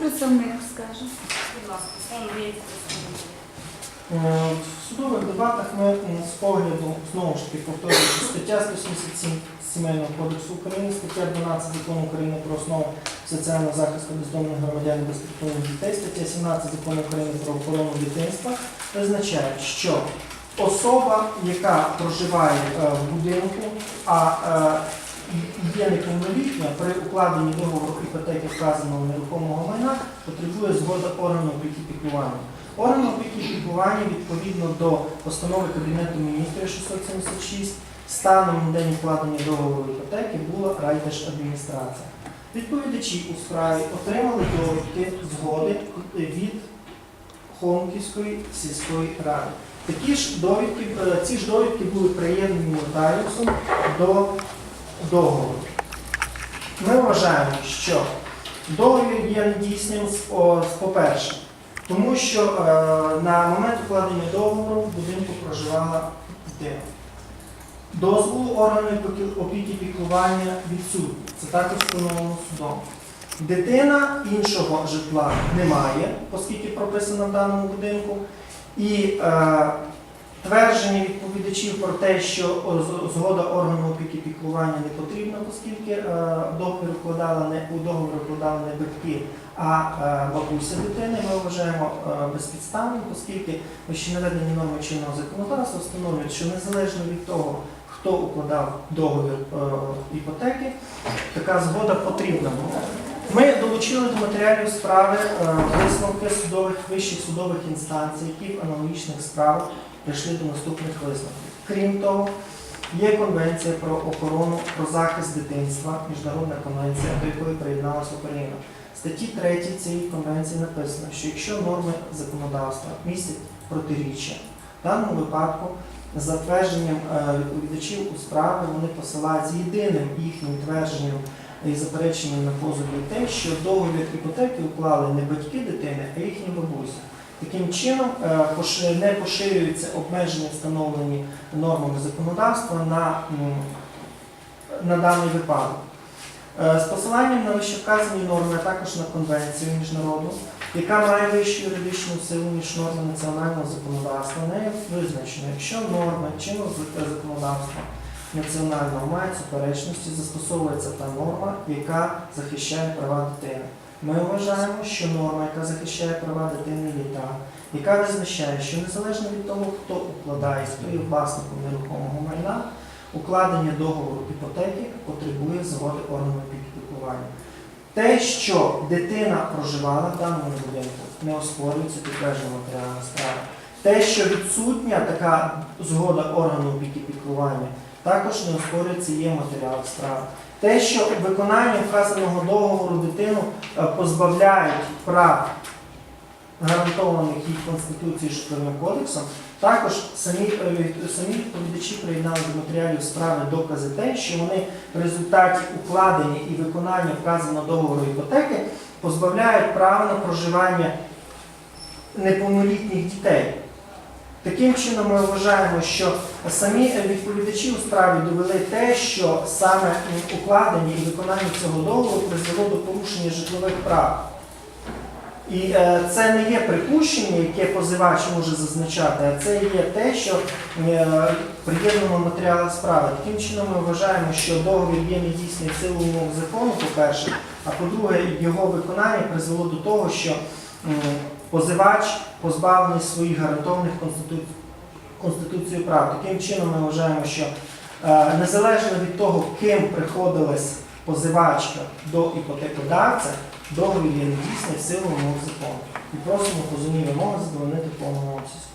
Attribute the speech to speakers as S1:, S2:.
S1: представник скаже.
S2: Будь ласка, слово.
S3: Е, В судових дебатах ми з погляду, знову ж таки, повторюючи, стаття 177 Сімейного кодексу України, стаття 12 Закону України про основу соціального захисту бездомних громадян і безпритульних дітей, стаття 17 Закону України про охорону дитинства визначають, що особа, яка проживає е, в будинку, а е, є неповнолітня, при укладенні договору іпотеки вказаного нерухомого майна потребує згоди органу опіки піклування. Орган опіки піклування відповідно до постанови Кабінету міністрів 676 станом на день укладення договору іпотеки була райдержадміністрація. Відповідачі у справі отримали довідки згоди від Холмківської сільської ради. Такі ж довідки, е, ці ж довідки були приєднані нотаріусом до договору. Ми вважаємо, що договір є недійсним, по-перше, тому що е, на момент укладення договору в будинку проживала дитина. Дозволу органу опіки- піклування відсутні. Це також встановлено судом. Дитина іншого житла немає, оскільки прописано в даному будинку. І е, твердження відповідачів про те, що згода органу опіки піклування не потрібна, оскільки е, договір укладали не у договір укладали не батьки, а е, бабуся дитини, ми вважаємо е, безпідставним, оскільки ще наведені норми чинного законодавства встановлюють, що незалежно від того, хто укладав договір іпотеки, така згода потрібна була. Ми долучили до матеріалів справи е, висновки судових вищих судових інстанцій, які в аналогічних справах прийшли до наступних висновків. Крім того, є конвенція про охорону про захист дитинства, міжнародна конвенція, до якої приєдналася Україна. Статті 3 цієї конвенції написано, що якщо норми законодавства містять протиріччя, в даному випадку за твердженням е, відповідачів у справі вони посилають з єдиним їхнім твердженням і запереченням на позові те, що договір іпотеки уклали не батьки дитини, а їхні бабусі. Таким чином е, не поширюються обмеження, встановлені нормами законодавства на, на даний випадок. Е, З посиланням на вищевказані норми, а також на конвенцію міжнародну, яка має вищу юридичну силу, ніж норми національного законодавства, нею визначено, якщо норми чинного зак- законодавства національного мають суперечності, застосовується та норма, яка захищає права дитини. Ми вважаємо, що норма, яка захищає права дитини, є та, яка визначає, що незалежно від того, хто укладає, хто є власником нерухомого майна, укладення договору іпотеки потребує згоди органу опіки піклування. Те, що дитина проживала в даному будинку, не оспорюється підтвердження матеріальної справи. Те, що відсутня така згода органу опіки піклування, також не оспорюється є матеріал справи. Те, що виконання вказаного договору дитину е, позбавляють прав, гарантованих їх Конституцією Житловим кодексом, також самі, самі відповідачі приєднали до матеріалів справи докази те, що вони в результаті укладення і виконання вказаного договору іпотеки позбавляють права на проживання неповнолітніх дітей. Таким чином ми вважаємо, що самі відповідачі у справі довели те, що саме укладення і виконання цього договору призвело до порушення житлових прав. І е, це не є припущення, яке позивач може зазначати, а це є те, що е, приєднано в матеріалах справи. Таким чином ми вважаємо, що договір є недійсний в силу умов закону, по-перше, а по-друге, його виконання призвело до того, що позивач позбавлений своїх гарантованих Конституцією прав. Таким чином ми вважаємо, що е, незалежно від того, ким приходилась позивачка до іпотекодавця, договір є недійсний в силу умов закону. І просимо позовні вимоги задовольнити повному обсязі.